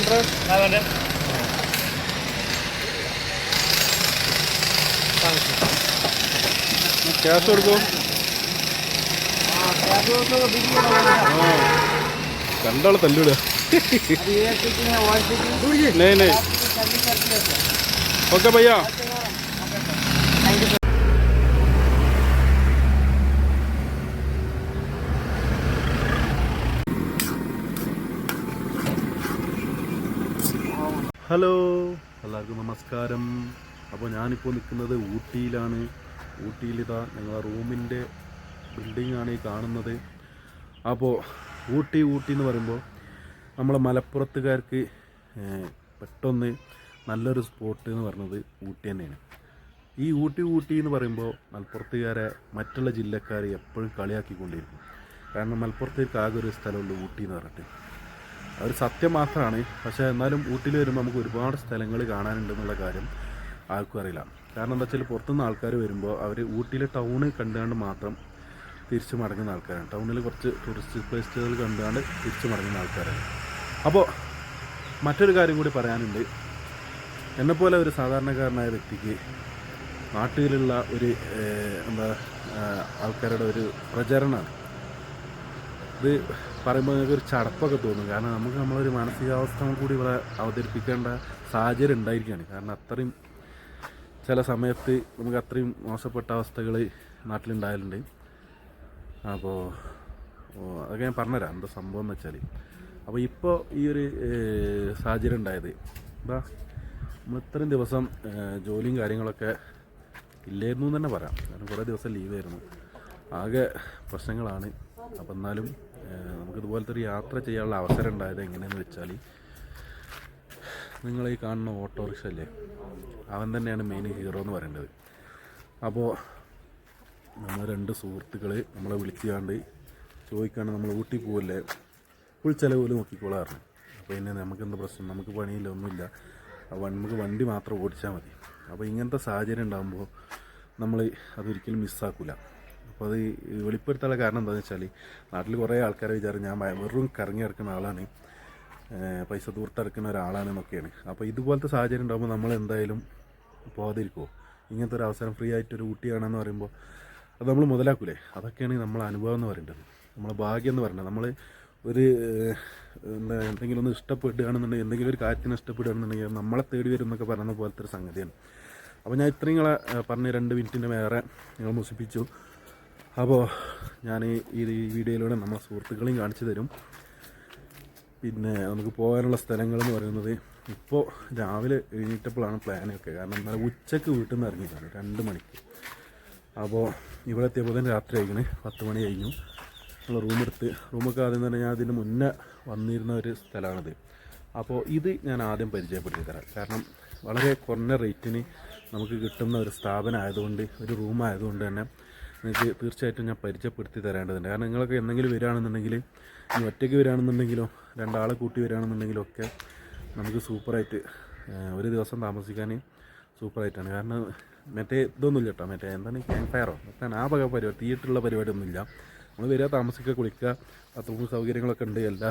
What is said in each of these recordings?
Hundred five cash കൊടുക്കൂ രണ്ടാൾ തല്ലിവിടുക. Okay പയ്യ. ഹലോ. എല്ലാവർക്കും നമസ്കാരം. അപ്പോൾ ഞാനിപ്പോൾ നിൽക്കുന്നത് ഊട്ടിയിലാണ്. ഊട്ടിയിലിതാ ഞങ്ങളെ റൂമിന്റെ ബിൽഡിംഗ് ആണ് ഈ കാണുന്നത്. അപ്പോൾ ഊട്ടി ഊട്ടി എന്ന് പറയുമ്പോൾ നമ്മൾ മലപ്പുറത്തുകാർക്ക് പെട്ടെന്ന് നല്ലൊരു സ്പോട്ട് എന്ന് പറയുന്നത് ഊട്ടി തന്നെയാണ്. ഈ ഊട്ടി ഊട്ടി എന്ന് പറയുമ്പോൾ മലപ്പുറത്തുകാരെ മറ്റുള്ള ജില്ലക്കാരെ എപ്പോഴും കളിയാക്കിക്കൊണ്ടിരിക്കും. കാരണം മലപ്പുറത്തേക്ക് ആകെ ഒരു സ്ഥലമുള്ളൂ ഊട്ടി എന്ന് പറഞ്ഞിട്ട്. ഒരു സത്യം മാത്രമാണ് പക്ഷേ എന്നാലും ഊട്ടിയിൽ വരുമ്പോൾ നമുക്ക് ഒരുപാട് സ്ഥലങ്ങൾ കാണാനുണ്ടെന്നുള്ള കാര്യം ആർക്കും അറിയില്ല. കാരണം എന്താ വെച്ചാൽ പുറത്തുനിന്ന് ആൾക്കാർ വരുമ്പോൾ അവർ ഊട്ടിയിലെ ടൗണ് കണ്ടുകൊണ്ട് മാത്രം തിരിച്ചു മടങ്ങുന്ന ആൾക്കാരാണ്. ടൗണിൽ കുറച്ച് ടൂറിസ്റ്റ് പ്ലേസുകൾ കണ്ടുകൊണ്ട് തിരിച്ചു മടങ്ങുന്ന ആൾക്കാരാണ്. അപ്പോൾ മറ്റൊരു കാര്യം കൂടി പറയാനുണ്ട്. എന്നെപ്പോലെ ഒരു സാധാരണക്കാരനായ വ്യക്തിക്ക് നാട്ടിലുള്ള ഒരു എന്താ ആൾക്കാരുടെ ഒരു പ്രചരണമാണ്. ഇത് പറയുമ്പോൾ നിങ്ങൾക്ക് ഒരു ചടപ്പൊക്കെ തോന്നും. കാരണം നമുക്ക് നമ്മളൊരു മാനസികാവസ്ഥ കൂടി ഇവിടെ അവതരിപ്പിക്കേണ്ട സാഹചര്യം ഉണ്ടായിരിക്കുകയാണ്. കാരണം അത്രയും ചില സമയത്ത് നമുക്ക് അത്രയും മോശപ്പെട്ട അവസ്ഥകൾ നാട്ടിലുണ്ടായാലുണ്ട്. അപ്പോൾ അതൊക്കെ ഞാൻ പറഞ്ഞുതരാം. എന്താ സംഭവം എന്ന് വെച്ചാൽ അപ്പോൾ ഇപ്പോൾ ഈ ഒരു സാഹചര്യം ഉണ്ടായത്. എന്താ? നമ്മൾ ഇത്രയും ദിവസം ജോലിയും കാര്യങ്ങളൊക്കെ ഇല്ലായിരുന്നു എന്ന് തന്നെ പറയാം. കാരണം കുറേ ദിവസം ലീവായിരുന്നു ആകെ പ്രശ്നങ്ങളാണ്. അപ്പം എന്നാലും നമുക്കിതുപോലത്തെ ഒരു യാത്ര ചെയ്യാനുള്ള അവസരം ഉണ്ടായത് എങ്ങനെയെന്ന് വെച്ചാൽ നിങ്ങൾ ഈ കാണുന്ന ഓട്ടോറിക്ഷ അല്ലേ? അവൻ തന്നെയാണ് മെയിൻ ഹീറോ എന്ന് പറയേണ്ടത്. അപ്പോൾ നമ്മൾ രണ്ട് സുഹൃത്തുക്കൾ നമ്മളെ വിളിച്ചുകൊണ്ട് ചോദിക്കാണ്ട് നമ്മൾ ഊട്ടി പോവല്ലേ? ഫുൾ ചിലവ് നോക്കിക്കോളാറുണ്ട് അപ്പോൾ പിന്നെ നമുക്ക് എന്താ പ്രശ്നം? നമുക്ക് പണിയില്ല ഒന്നുമില്ല. നമുക്ക് വണ്ടി മാത്രം ഓടിച്ചാൽ മതി. അപ്പോൾ ഇങ്ങനത്തെ സാഹചര്യം ഉണ്ടാകുമ്പോൾ നമ്മൾ അതൊരിക്കലും മിസ്സാക്കില്ല അപ്പോൾ അത് വെളിപ്പെടുത്താനുള്ള കാരണം എന്താണെന്ന് വെച്ചാൽ നാട്ടിൽ കുറേ ആൾക്കാരെ വിചാരം ഞാൻ വെറും കറങ്ങി ഇറക്കുന്ന ആളാണ് പൈസ പൈസ ഒരാളാണ് ഒരാളാണെന്നൊക്കെയാണ് അപ്പോൾ ഇതുപോലത്തെ സാഹചര്യം ഉണ്ടാകുമ്പോൾ നമ്മൾ എന്തായാലും പോകാതിരിക്കുമോ ഇങ്ങനത്തെ ഒരു അവസരം ഫ്രീ ആയിട്ട് ഒരു ഊട്ടിയാണെന്ന് പറയുമ്പോൾ അത് നമ്മൾ മുതലാക്കൂലേ? അതൊക്കെയാണ് നമ്മളെ അനുഭവം എന്ന് പറയേണ്ടത്. നമ്മളെ ഭാഗ്യം എന്ന് പറയുന്നത് നമ്മൾ ഒരു എന്താ എന്തെങ്കിലും ഒന്ന് ഇഷ്ടപ്പെടുകയാണെന്നുണ്ടെങ്കിൽ എന്തെങ്കിലും ഒരു കാര്യത്തിന് ഇഷ്ടപ്പെടുകയാണെന്നുണ്ടെങ്കിൽ നമ്മളെ തേടി വരും എന്നൊക്കെ പറയുന്ന പോലത്തെ ഒരു സംഗതിയാണ്. അപ്പോൾ ഞാൻ ഇത്രയും നിങ്ങളെ പറഞ്ഞ രണ്ട് മിനിറ്റിന്റെ വേറെ നിങ്ങൾ മുസിപ്പിച്ചു അപ്പോൾ ഞാൻ ഈ വീഡിയോയിലൂടെ നമ്മളെ സുഹൃത്തുക്കളെയും കാണിച്ചു തരും. പിന്നെ നമുക്ക് പോകാനുള്ള സ്ഥലങ്ങൾ എന്ന് പറയുന്നത് ഇപ്പോൾ രാവിലെ എഴുന്നേറ്റപ്പോഴാണ് പ്ലാനൊക്കെ. കാരണം ഇന്നലെ ഉച്ചയ്ക്ക് വീട്ടിൽ നിന്ന് ഇറങ്ങിയതാണ് രണ്ട് മണിക്ക്. അപ്പോൾ ഇവിടെ എത്തിയപ്പോൾ തന്നെ രാത്രി കഴിക്കണേ പത്ത് മണി കഴിഞ്ഞു. നമ്മൾ റൂമെടുത്ത് റൂമൊക്കെ ആദ്യം തന്നെ ഞാൻ അതിന് മുന്നേ വന്നിരുന്ന ഒരു സ്ഥലമാണിത്. അപ്പോൾ ഇത് ഞാൻ ആദ്യം പരിചയപ്പെടുത്തി തരാം കാരണം വളരെ കുറഞ്ഞ റേറ്റിന് നമുക്ക് കിട്ടുന്ന ഒരു സ്ഥാപനം ആയതുകൊണ്ട് ഒരു റൂം ആയതുകൊണ്ട് തന്നെ നിങ്ങൾക്ക് തീർച്ചയായിട്ടും ഞാൻ പരിചയപ്പെടുത്തി തരേണ്ടതുണ്ട്. കാരണം നിങ്ങളൊക്കെ എന്തെങ്കിലും വരികയാണെന്നുണ്ടെങ്കിൽ ഇനി ഒറ്റയ്ക്ക് വരികയാണെന്നുണ്ടെങ്കിലോ രണ്ടാളെ കൂട്ടി വരികയാണെന്നുണ്ടെങ്കിലോ ഒക്കെ നമുക്ക് സൂപ്പറായിട്ട് ഒരു ദിവസം താമസിക്കാൻ സൂപ്പറായിട്ടാണ്. കാരണം മറ്റേ ഇതൊന്നുമില്ല കേട്ടോ. മറ്റേ എന്താണ് ക്യാമ്പ് ഫയറോ? മറ്റാണ് ആ വക പരിപാടി തീയിട്ടുള്ള പരിപാടിയൊന്നുമില്ല. നമ്മൾ വരിക താമസിക്കുക കുളിക്കുക ബാത്റൂം സൗകര്യങ്ങളൊക്കെ ഉണ്ട് എല്ലാ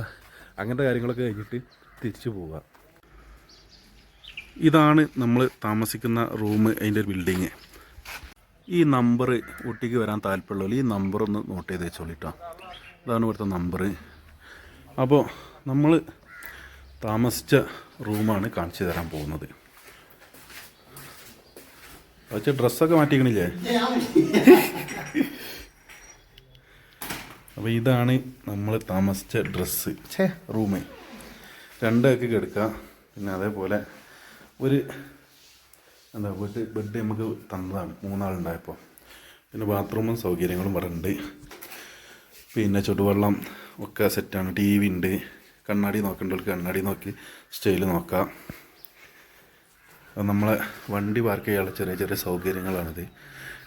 അങ്ങനത്തെ കാര്യങ്ങളൊക്കെ കഴിഞ്ഞിട്ട് തിരിച്ചു പോവുക. ഇതാണ് നമ്മൾ താമസിക്കുന്ന റൂം അതിന്റെ ഒരു ബിൽഡിങ് ഈ നമ്പർ ഊട്ടിക്ക് വരാൻ താല്പര്യമുള്ളവർ ഈ നമ്പർ ഒന്ന് നോട്ട് ചെയ്ത് വെച്ചോളിട്ടോ ഇതാണ് ഇവിടുത്തെ നമ്പർ അപ്പോൾ നമ്മൾ താമസിച്ച റൂമാണ് കാണിച്ചു തരാൻ പോകുന്നത്. പക്ഷേ ഡ്രസ്സൊക്കെ മാറ്റിക്കണില്ലേ? അപ്പോൾ ഇതാണ് നമ്മൾ താമസിച്ച ഡ്രസ്സ് ഛേ. റൂമ്. രണ്ടൊക്കെ കിടക്കാം പിന്നെ അതേപോലെ ഒരു എന്താ ബെഡ് ബെഡ് നമുക്ക് തന്നതാണ്. മൂന്നാളുണ്ടായപ്പോൾ പിന്നെ ബാത്റൂമും സൗകര്യങ്ങളും ഉണ്ട്. പിന്നെ ചുടുവെള്ളം ഒക്കെ സെറ്റാണ് ടി വി ഉണ്ട്. കണ്ണാടി നോക്കേണ്ടവർക്ക് കണ്ണാടി നോക്കി സ്റ്റൈൽ നോക്കാം. നമ്മളെ വണ്ടി പാർക്ക് ചെയ്യാനുള്ള ചെറിയ ചെറിയ സൗകര്യങ്ങളാണിത്.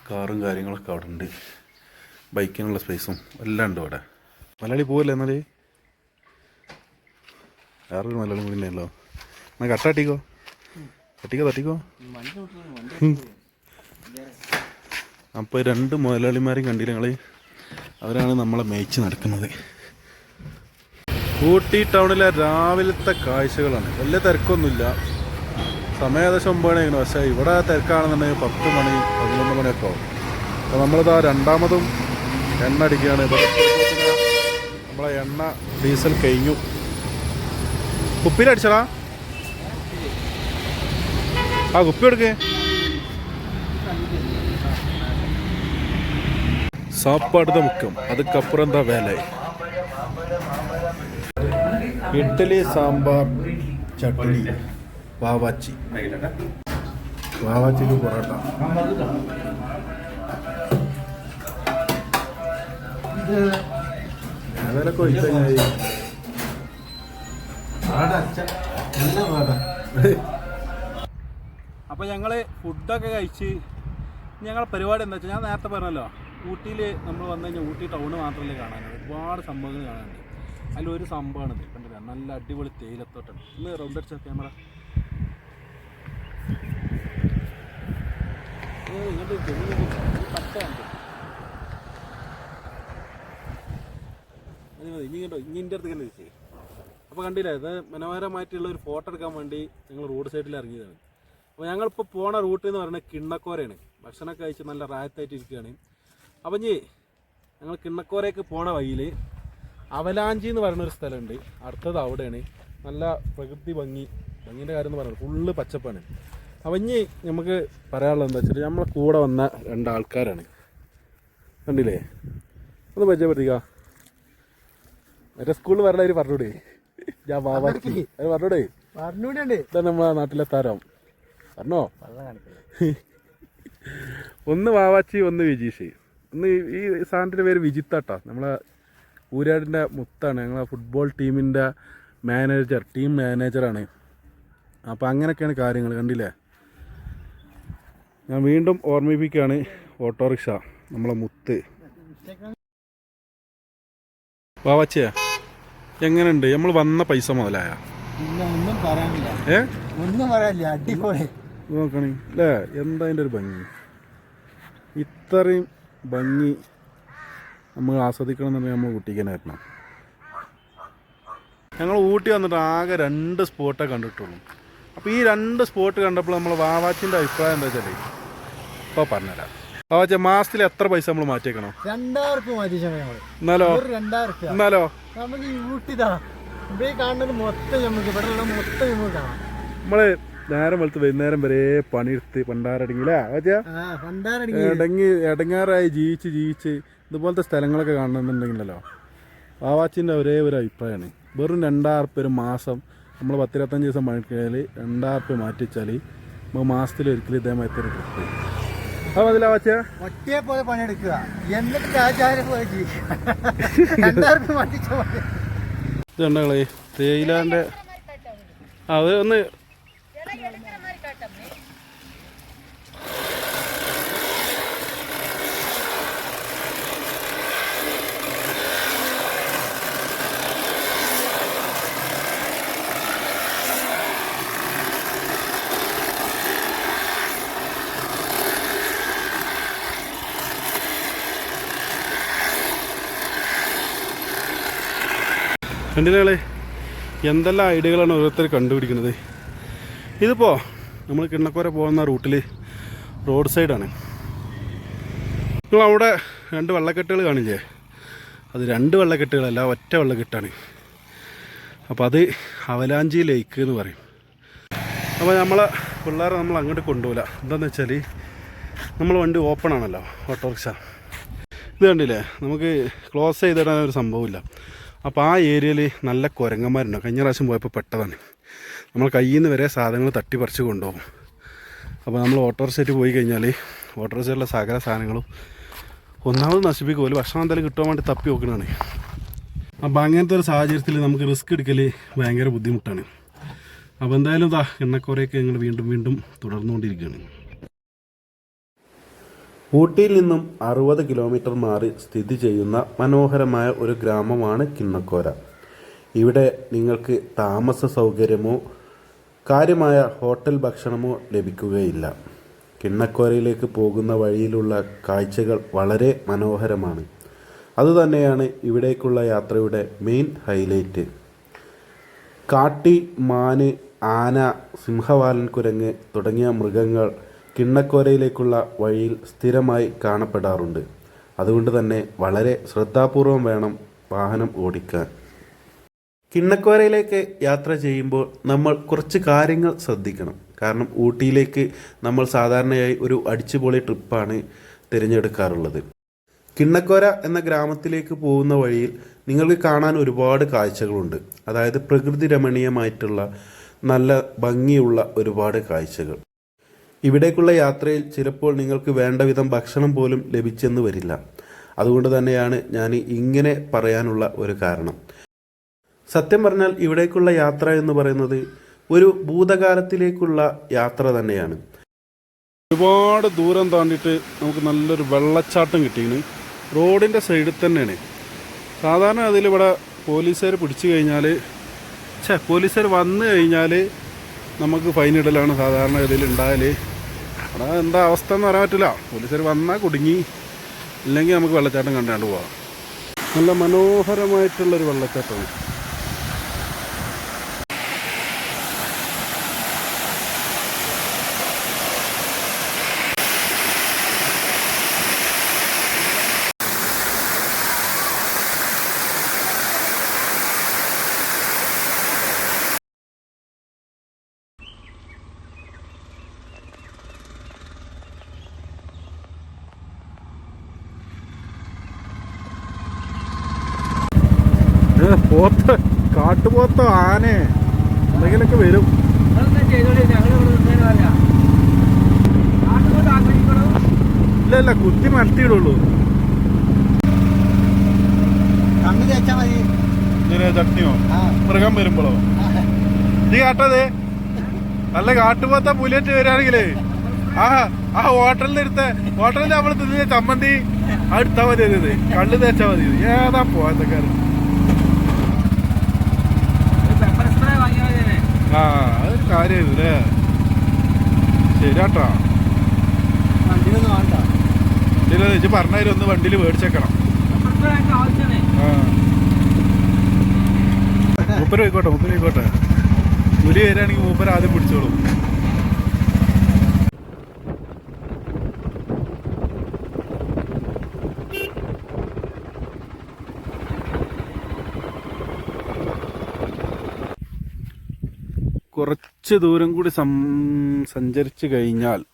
കാറും കാര്യങ്ങളൊക്കെ അവിടെ ഉണ്ട്. ബൈക്കിനുള്ള സ്പേസും എല്ലാം ഉണ്ട് അവിടെ മലയാളി പോവല്ലേ എന്നാൽ വേറൊരു മലയാളം കൂടി ഉണ്ടല്ലോ എന്നാൽ കട്ടാട്ടിക്കോ തട്ടിക്കോ തട്ടിക്കോ അപ്പോൾ രണ്ട് മുതലാളിമാരെയും കണ്ടില്ല ഞങ്ങൾ അവരാണ് നമ്മളെ മേയിച്ച് നടക്കുന്നത്. ഊട്ടി ടൗണിലെ രാവിലത്തെ കാഴ്ചകളാണ്. വലിയ തിരക്കൊന്നുമില്ല. സമയം ഏകദേശം ഒമ്പത് മണിയായിരുന്നു. പക്ഷേ ഇവിടെ തിരക്കാണെന്നുണ്ടെങ്കിൽ പത്ത് മണി പതിനൊന്ന് മണിയൊക്കെ ആവും. അപ്പോൾ നമ്മളിതാ രണ്ടാമതും എണ്ണ അടിക്കുകയാണ്. നമ്മളെ എണ്ണ ഡീസൽ കഴിഞ്ഞു. കുപ്പിയിലടിച്ചടാ ആ കുപ്പി എടുക്കേ സാപ്പാടുത മുക്കം അതുക്കപ്പുറം എന്താ വേല ഇഡ്ഡലി സാമ്പാർ ചട്നി വാവാച്ചി വാവാച്ചിക്ക് പൊറോട്ട വേലൊക്കെ ഒഴിച്ചു കഴിഞ്ഞാൽ അപ്പോൾ ഞങ്ങൾ ഫുഡൊക്കെ കഴിച്ച് ഞങ്ങളുടെ പരിപാടി എന്താ വെച്ചാൽ ഞാൻ നേരത്തെ പറഞ്ഞല്ലോ ഊട്ടിയിൽ നമ്മൾ വന്നു കഴിഞ്ഞാൽ ഊട്ടി ടൗൺ മാത്രമല്ലേ കാണാനുള്ളൂ ഒരുപാട് സംഭവങ്ങൾ കാണാനുണ്ട്. അതിലൊരു സംഭവമാണിത് കണ്ടില്ല? നല്ല അടിപൊളി തേയിലത്തോട്ടാണ് ഇന്ന് റൗണ്ട് അടിച്ച ക്യാമറ ഇങ്ങോട്ട് എന്റെ അടുത്ത് തന്നെ അപ്പോൾ കണ്ടില്ലേ ഇത് മനോഹരമായിട്ടുള്ള ഒരു ഫോട്ടോ എടുക്കാൻ വേണ്ടി ഞങ്ങൾ റോഡ് സൈഡിൽ ഇറങ്ങിയതാണ്. അപ്പോൾ ഞങ്ങളിപ്പോൾ പോണ റൂട്ട് എന്ന് പറയുന്നത് കിണ്ണക്കോരയാണ്. ഭക്ഷണമൊക്കെ കഴിച്ച് നല്ല റായത്തായിട്ട് ഇരിക്കുകയാണ്. അപ്പം ഇനി ഞങ്ങൾ കിണ്ണക്കോരയ്ക്ക് പോണ വഴിയിൽ അവലാഞ്ചി എന്ന് പറയുന്ന ഒരു സ്ഥലമുണ്ട്. അടുത്തത് അവിടെയാണ്. നല്ല പ്രകൃതി ഭംഗി ഭംഗിന്റെ കാര്യം എന്ന് പറയുന്നത് ഫുള്ള് പച്ചപ്പാണ്. അപ്പം ഇനി നമുക്ക് പറയാനുള്ളത് എന്താ വെച്ചാൽ നമ്മളെ കൂടെ വന്ന രണ്ടാൾക്കാരാണ്. കണ്ടില്ലേ? ഒന്ന് പരിചയപ്പെടുത്തിക്ക. മറ്റേ സ്കൂളിൽ വരണവർ പറഞ്ഞൂടെ? ഞാൻ ബാബാക്കി അത് പറഞ്ഞൂടെ? പറഞ്ഞൂടെ നമ്മളെ നാട്ടിലെ താരം. പറഞ്ഞോ? ഒന്ന് വാവാച്ചി ഒന്ന് വിജീഷ്. ഒന്ന് ഈ- സാറിന്റെ പേര് വിജിത്താട്ടോ. നമ്മളെ ഊരാടിന്റെ മുത്താണ്. ഞങ്ങളെ ഫുട്ബോൾ ടീമിന്റെ മാനേജർ ടീം മാനേജറാണ് അപ്പോൾ അങ്ങനെയൊക്കെയാണ് കാര്യങ്ങൾ കണ്ടില്ലേ? ഞാൻ വീണ്ടും ഓർമ്മിപ്പിക്കുകയാണ് ഓട്ടോറിക്ഷ നമ്മളെ മുത്ത്. വാവാച്ചിയ എങ്ങനെയുണ്ട്? നമ്മൾ വന്ന പൈസ മുതലായ? ഒന്നും പറയാനില്ല. ഏ? ഒന്നും പറയാനില്ല. അടിപൊളി. നോക്കണേ. അല്ലേ എന്താ അതിന്റെ ഒരു ഭംഗി? ഇത്രയും ഭംഗി നമ്മൾ ആസ്വദിക്കണം എന്നുണ്ടെങ്കിൽ നമ്മൾ ഊട്ടിക്ക് തന്നെ വരണം. ഞങ്ങൾ ഊട്ടി വന്നിട്ട് ആകെ രണ്ട് സ്പോട്ടേ കണ്ടിട്ടുള്ളൂ. അപ്പോൾ ഈ രണ്ട് സ്പോട്ട് കണ്ടപ്പോൾ നമ്മൾ വാവാച്ചിന്റെ അഭിപ്രായം എന്താ വെച്ചാൽ ഇപ്പോൾ പറഞ്ഞുതരാം. വാവാച്ച മാസത്തിൽ എത്ര പൈസ നമ്മൾ മാറ്റിയേക്കണം? എന്നാലോ? എന്നാലോ? നമുക്ക് നേരം വെളുത്ത് വൈകുന്നേരം വരെ പണിയെടുത്ത് പണ്ടാരടങ്ങിയില്ലേ വാവാച്ചാ ആ പണ്ടാരടി ഇടങ്ങി ഇടങ്ങാറായി ജീവിച്ച് ജീവിച്ച് ഇതുപോലത്തെ സ്ഥലങ്ങളൊക്കെ കാണണമെന്നുണ്ടെങ്കിലല്ലോ വാവാച്ചിന്റെ ഒരേ ഒരു അഭിപ്രായമാണ്. വെറും രണ്ടായിരം റുപ്യ ഒരു മാസം നമ്മൾ പത്തിരുപത്തഞ്ച് ദിവസം പണിക്കഴിഞ്ഞാൽ രണ്ടായിരം റുപ്യ മാറ്റി വെച്ചാൽ നമുക്ക് മാസത്തിൽ ഒരിക്കലും ഇതേമാതിരി ഒരു ട്രിപ്പ് അപ്പോൾ അതിലാ വാച്ച? ഒറ്റയെ പോലെ പണിയെടുക്കുക. എന്നിട്ട് രാജാവിനെ പോലെ ജീവിക്കുക. തേയിലാന്റെ അത് ഒന്ന് കണ്ടില്ലേ എന്തെല്ലാം ഐഡിയകളാണ് ഓരോരുത്തർ കണ്ടുപിടിക്കുന്നത്? ഇതിപ്പോൾ നമ്മൾ കിണ്ണക്കോര പോകുന്ന റൂട്ടിൽ റോഡ് സൈഡാണ്. നിങ്ങൾ അവിടെ രണ്ട് വെള്ളക്കെട്ടുകൾ കാണില്ലേ? അത് രണ്ട് വെള്ളക്കെട്ടുകളല്ല ഒറ്റ വെള്ളക്കെട്ടാണ്. അപ്പോൾ അത് അവലാഞ്ചി ലേക്ക് എന്ന് പറയും. അപ്പോൾ നമ്മളെ പിള്ളേരെ നമ്മൾ അങ്ങോട്ട് കൊണ്ടുപോകില്ല എന്താണെന്ന് വെച്ചാൽ നമ്മൾ വണ്ടി ഓപ്പൺ ആണല്ലോ ഓട്ടോറിക്ഷ. ഇത് കണ്ടില്ലേ? നമുക്ക് ക്ലോസ് ചെയ്തിടാൻ ഒരു സംഭവമില്ല. അപ്പോൾ ആ ഏരിയയിൽ നല്ല കുരങ്ങന്മാരുണ്ട്. കഴിഞ്ഞ പ്രാവശ്യം പോയപ്പോൾ പെട്ടതാണ്. നമ്മൾ കയ്യിൽ നിന്ന് വരെ സാധനങ്ങൾ തട്ടിപ്പറിച്ച് കൊണ്ടുപോകും. അപ്പോൾ നമ്മൾ ഓട്ടോറിക്ഷയിൽ പോയി കഴിഞ്ഞാൽ ഓട്ടോറിക്ഷയിലുള്ള സകല സാധനങ്ങളും ഒന്നാമത് നശിപ്പിക്കും. ഒരു ഭക്ഷണം എന്തായാലും കിട്ടാൻ വേണ്ടി തപ്പി നോക്കണതാണ് അപ്പോൾ അങ്ങനത്തെ ഒരു സാഹചര്യത്തിൽ നമുക്ക് റിസ്ക് എടുക്കൽ ഭയങ്കര ബുദ്ധിമുട്ടാണ്. അപ്പോൾ എന്തായാലും ഇതാ എണ്ണക്കുറയൊക്കെ ഞങ്ങൾ വീണ്ടും വീണ്ടും തുടർന്നുകൊണ്ടിരിക്കുകയാണ്. ഊട്ടിയിൽ നിന്നും അറുപത് കിലോമീറ്റർ മാറി സ്ഥിതി ചെയ്യുന്ന മനോഹരമായ ഒരു ഗ്രാമമാണ് കിണ്ണക്കോര. ഇവിടെ നിങ്ങൾക്ക് താമസ സൗകര്യമോ കാര്യമായ ഹോട്ടൽ ഭക്ഷണമോ ലഭിക്കുകയില്ല. കിണ്ണക്കോരയിലേക്ക് പോകുന്ന വഴിയിലുള്ള കാഴ്ചകൾ വളരെ മനോഹരമാണ്. അതുതന്നെയാണ് ഇവിടേക്കുള്ള യാത്രയുടെ മെയിൻ ഹൈലൈറ്റ്. കാട്ടി മാന് ആന സിംഹവാലൻ കുരങ്ങ് തുടങ്ങിയ മൃഗങ്ങൾ കിണ്ണക്കോരയിലേക്കുള്ള വഴിയിൽ സ്ഥിരമായി കാണപ്പെടാറുണ്ട്. അതുകൊണ്ട് തന്നെ വളരെ ശ്രദ്ധാപൂർവം വേണം വാഹനം ഓടിക്കാൻ. കിണ്ണക്കോരയിലേക്ക് യാത്ര ചെയ്യുമ്പോൾ നമ്മൾ കുറച്ച് കാര്യങ്ങൾ ശ്രദ്ധിക്കണം. കാരണം ഊട്ടിയിലേക്ക് നമ്മൾ സാധാരണയായി ഒരു അടിച്ചുപൊളി ട്രിപ്പാണ് തിരഞ്ഞെടുക്കാറുള്ളത്. കിണ്ണക്കോര എന്ന ഗ്രാമത്തിലേക്ക് പോകുന്ന വഴിയിൽ നിങ്ങൾക്ക് കാണാൻ ഒരുപാട് കാഴ്ചകളുണ്ട്. അതായത് പ്രകൃതി രമണീയമായിട്ടുള്ള നല്ല ഭംഗിയുള്ള ഒരുപാട് കാഴ്ചകൾ. ഇവിടേക്കുള്ള യാത്രയിൽ ചിലപ്പോൾ നിങ്ങൾക്ക് വേണ്ട വിധം ഭക്ഷണം പോലും ലഭിച്ചെന്ന് വരില്ല. അതുകൊണ്ട് തന്നെയാണ് ഞാൻ ഇങ്ങനെ പറയാനുള്ള ഒരു കാരണം. സത്യം പറഞ്ഞാൽ ഇവിടേക്കുള്ള യാത്ര എന്ന് പറയുന്നത് ഒരു ഭൂതകാലത്തിലേക്കുള്ള യാത്ര തന്നെയാണ്. ഒരുപാട് ദൂരം താണ്ടിയിട്ട് നമുക്ക് നല്ലൊരു വെള്ളച്ചാട്ടം കിട്ടിയിന് റോഡിന്റെ സൈഡിൽ തന്നെയാണ്. സാധാരണ അതിലിവിടെ പോലീസുകാർ പിടിച്ചു കഴിഞ്ഞാൽ ഛേ പോലീസുകാർ വന്നു കഴിഞ്ഞാൽ നമുക്ക് ഫൈൻ സാധാരണ ഇതിൽ ഉണ്ടായാൽ അവിടെ എന്താ അവസ്ഥ എന്ന് പറയാൻ പറ്റില്ല. പോലീസുകാർ വന്നാൽ കുടുങ്ങി. ഇല്ലെങ്കിൽ നമുക്ക് വെള്ളച്ചാട്ടം കണ്ടാണ്ട് പോവാം. നല്ല മനോഹരമായിട്ടുള്ളൊരു വെള്ളച്ചാട്ടമാണ് ഏ, പോത്ത് കാട്ടുപോത്തോ ആന എന്തെങ്കിലുമൊക്കെ വരും. ഇല്ല ഇല്ല കുത്തി മരത്തിയിടുള്ളൂ. ചട്നിയോ? മൃഗം വരുമ്പോഴോ? നീ കാട്ടത് നല്ല കാട്ടുപോത്ത പുലിയറ്റ് വരികയാണെങ്കിലേ ആ ആ ഹോട്ടലിൽ എടുത്ത ഹോട്ടലിൽ നമ്മൾ തിന്നിയ ചമ്മന്തി അടുത്താ മതി കള്ളു തേച്ചാ മതി ഏതാ പോകാത്തക്കാരൻ ആ അതൊരു കാര്യമായിരുന്നു അല്ലേ ശരിയാട്ടാ. വണ്ടിയിലൊന്നും വേണ്ട. ഇല്ല ഇജ്ജ് പറഞ്ഞാലും ഒന്ന് വണ്ടിയിൽ മേടിച്ചേക്കണം. ആ. മൂപ്പര് പോയിക്കോട്ടെ മൂപ്പര് പോയിക്കോട്ടെ. പുലി വരികയാണെങ്കിൽ മൂപ്പര് ആദ്യം പിടിച്ചോളൂ. ദൂരം കൂടി സഞ്ചരിച്ച് കഴിഞ്ഞാൽ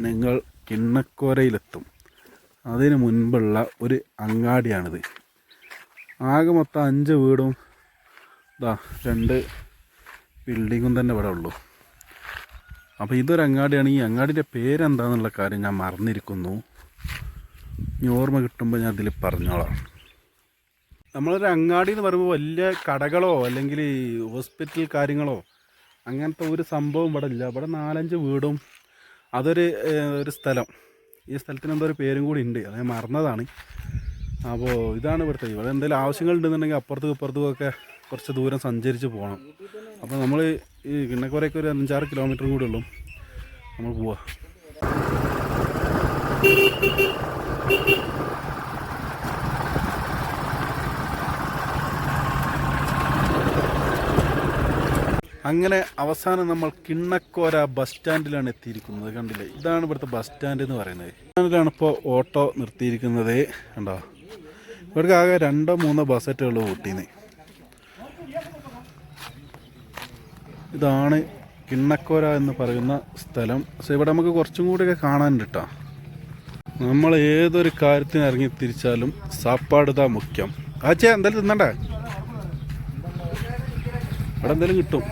നിങ്ങൾ കിണ്ണക്കോരയിലെത്തും. അതിന് മുൻപുള്ള ഒരു അങ്ങാടിയാണിത്. ആകെ മൊത്തം അഞ്ച് വീടും ഇതാ രണ്ട് ബിൽഡിങ്ങും തന്നെ ഇവിടെ ഉള്ളൂ. അപ്പോൾ ഇതൊരു അങ്ങാടിയാണ്. ഈ അങ്ങാടിന്റെ പേരെന്താണെന്നുള്ള കാര്യം ഞാൻ മറന്നിരിക്കുന്നു. ഇനി ഓർമ്മ കിട്ടുമ്പോൾ ഞാൻ അതിൽ പറഞ്ഞോളാം. നമ്മളൊരു അങ്ങാടി എന്ന് പറയുമ്പോൾ വലിയ കടകളോ അല്ലെങ്കിൽ ഹോസ്പിറ്റൽ കാര്യങ്ങളോ അങ്ങനത്തെ ഒരു സംഭവം ഇവിടെ ഇല്ല. ഇവിടെ നാലഞ്ച് വീടും അതൊരു ഒരു സ്ഥലം. ഈ സ്ഥലത്തിന് എന്തോ ഒരു പേരും കൂടി ഉണ്ട്. അത് ഞാൻ മറന്നതാണ്. അപ്പോൾ ഇതാണ് ഇവിടുത്തെ. ഇവിടെ എന്തെങ്കിലും ആവശ്യങ്ങൾ ഉണ്ടെന്നുണ്ടെങ്കിൽ അപ്പുറത്തും ഇപ്പുറത്തും ഒക്കെ കുറച്ച് ദൂരം സഞ്ചരിച്ച് പോകണം. അപ്പോൾ നമ്മൾ ഈ കിണ്ണക്കുറയൊക്കെ ഒരു അഞ്ചാറ് കിലോമീറ്റർ കൂടി ഉള്ളൂ. നമ്മൾ പോവാ. അങ്ങനെ അവസാനം നമ്മൾ കിണ്ണക്കോര ബസ് സ്റ്റാൻഡിലാണ് എത്തിയിരിക്കുന്നത്. കണ്ടില്ലേ? ഇതാണ് ഇവിടുത്തെ ബസ് സ്റ്റാൻഡ് എന്ന് പറയുന്നത്. സ്റ്റാൻഡിലാണ് ഇപ്പോൾ ഓട്ടോ നിർത്തിയിരിക്കുന്നത്. കണ്ടോ? ഇവിടേക്ക് ആകെ രണ്ടോ മൂന്നോ ബസറ്റുകൾ ഊട്ടിന്ന് ഇതാണ് കിണ്ണക്കോര എന്ന് പറയുന്ന സ്ഥലം. സോ ഇവിടെ നമുക്ക് കുറച്ചും കൂടിയൊക്കെ കാണാനുണ്ട് കേട്ടോ നമ്മൾ ഏതൊരു കാര്യത്തിന് ഇറങ്ങി തിരിച്ചാലും സാപ്പാടുതാ മുഖ്യം. ആച്ചേ എന്തായാലും തിന്നണ്ടേ? അവിടെ എന്തായാലും കിട്ടും.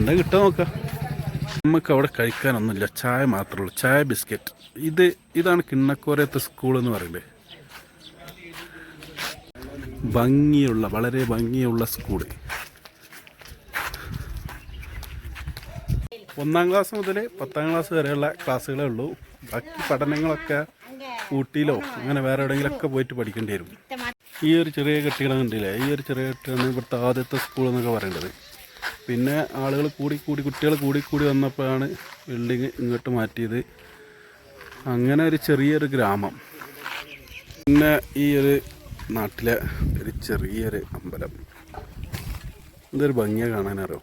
എന്താ കിട്ടാൻ നോക്കുക നമുക്ക് അവിടെ കഴിക്കാനൊന്നുമില്ല. ചായ മാത്രമേ ഉള്ളൂ. ചായ ബിസ്ക്കറ്റ്. ഇത് ഇതാണ് കിണ്ണക്കോരത്തെ സ്കൂൾ എന്ന് പറയുന്നത്. ഭംഗിയുള്ള വളരെ ഭംഗിയുള്ള സ്കൂൾ ഒന്നാം ക്ലാസ് മുതൽ പത്താം ക്ലാസ് വരെയുള്ള ക്ലാസ്സുകളേ ഉള്ളൂ. ബാക്കി പഠനങ്ങളൊക്കെ ഊട്ടിയിലോ അങ്ങനെ വേറെ എവിടെയെങ്കിലുമൊക്കെ പോയിട്ട് പഠിക്കേണ്ടി വരും. ഈ ഒരു ചെറിയ കെട്ടിടം കണ്ടില്ലേ? ഈ ഒരു ചെറിയ കെട്ടിടമാണ് ഇവിടുത്തെ ആദ്യത്തെ സ്കൂൾ എന്നൊക്കെ പറയേണ്ടത് പിന്നെ ആളുകൾ കൂടി കൂടി കുട്ടികൾ കൂടി കൂടി വന്നപ്പോഴാണ് ബിൽഡിങ് ഇങ്ങോട്ട് മാറ്റിയത്. അങ്ങനെ ഒരു ചെറിയൊരു ഗ്രാമം. പിന്നെ ഈ ഒരു നാട്ടിലെ ഒരു ചെറിയൊരു അമ്പലം. ഇതൊരു ഭംഗിയെ കാണാനറിയോ?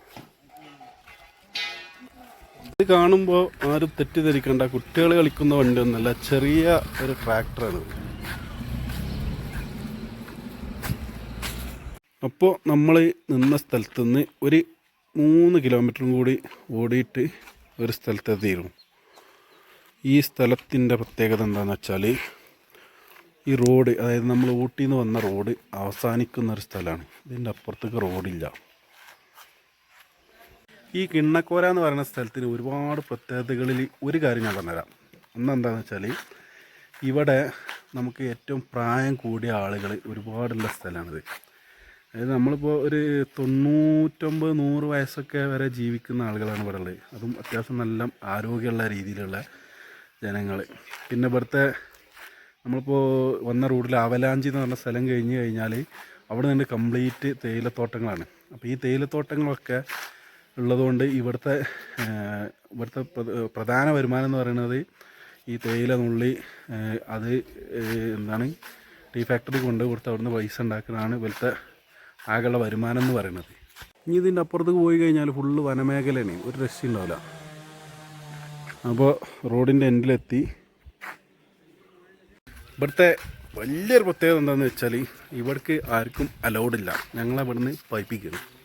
ഇത് കാണുമ്പോൾ ആരും തെറ്റിദ്ധരിക്കേണ്ട. കുട്ടികൾ കളിക്കുന്ന വണ്ടി ഒന്നല്ല ചെറിയ ഒരു ട്രാക്ടറാണ് അപ്പോൾ നമ്മൾ നിന്ന സ്ഥലത്ത് നിന്ന് ഒരു മൂന്ന് കിലോമീറ്ററും കൂടി ഓടിയിട്ട് ഒരു സ്ഥലത്തെത്തിയിരുന്നു ഈ സ്ഥലത്തിന്റെ പ്രത്യേകത എന്താണെന്ന് വെച്ചാൽ ഈ റോഡ് അതായത് നമ്മൾ ഊട്ടിയിൽ നിന്ന് വന്ന റോഡ് അവസാനിക്കുന്ന ഒരു സ്ഥലമാണ്. ഇതിന്റെ അപ്പുറത്തേക്ക് റോഡില്ല. ഈ കിണ്ണക്കോര എന്ന് പറയുന്ന സ്ഥലത്തിന് ഒരുപാട് പ്രത്യേകതകളിൽ ഒരു കാര്യം ഞാൻ പറഞ്ഞുതരാം. ഒന്ന് എന്താണെന്ന് വെച്ചാൽ ഇവിടെ നമുക്ക് ഏറ്റവും പ്രായം കൂടിയ ആളുകൾ ഒരുപാടുള്ള സ്ഥലമാണിത്. അതായത് നമ്മളിപ്പോൾ ഒരു തൊണ്ണൂറ്റൊമ്പത് നൂറ് വയസ്സൊക്കെ വരെ ജീവിക്കുന്ന ആളുകളാണ് ഇവിടെ ഉള്ളത്. അതും അത്യാവശ്യം നല്ല ആരോഗ്യമുള്ള രീതിയിലുള്ള ജനങ്ങൾ പിന്നെ ഇവിടുത്തെ നമ്മളിപ്പോൾ വന്ന റൂട്ടിൽ അവലാഞ്ചി എന്ന് പറഞ്ഞ സ്ഥലം കഴിഞ്ഞ് കഴിഞ്ഞാൽ അവിടെ നിന്ന് കംപ്ലീറ്റ് തേയിലത്തോട്ടങ്ങളാണ്. അപ്പോൾ ഈ തേയിലത്തോട്ടങ്ങളൊക്കെ ഉള്ളതുകൊണ്ട് ഇവിടുത്തെ ഇവിടുത്തെ പ്രധാന വരുമാനം എന്ന് പറയുന്നത് ഈ തേയില നുള്ളി അത് എന്താണ് ടീ ഫാക്ടറി കൊണ്ട് കൊടുത്ത് അവിടുന്ന് പൈസ ഉണ്ടാക്കുന്നതാണ് ഇവിടുത്തെ ആകെയുള്ള വരുമാനം എന്ന് പറയുന്നത്. ഇനി ഇതിന്റെ അപ്പുറത്തേക്ക് പോയി കഴിഞ്ഞാൽ ഫുള്ള് വനമേഖലയാണ്. ഒരു രക്ഷയുണ്ടാവില്ല അപ്പോൾ റോഡിന്റെ എൻഡിലെത്തി ഇവിടുത്തെ വലിയൊരു പ്രത്യേകത എന്താണെന്ന് വെച്ചാൽ ഇവിടേക്ക് ആർക്കും അലൗഡില്ല ഞങ്ങളവിടുന്ന് പൈപ്പിക്കുന്നു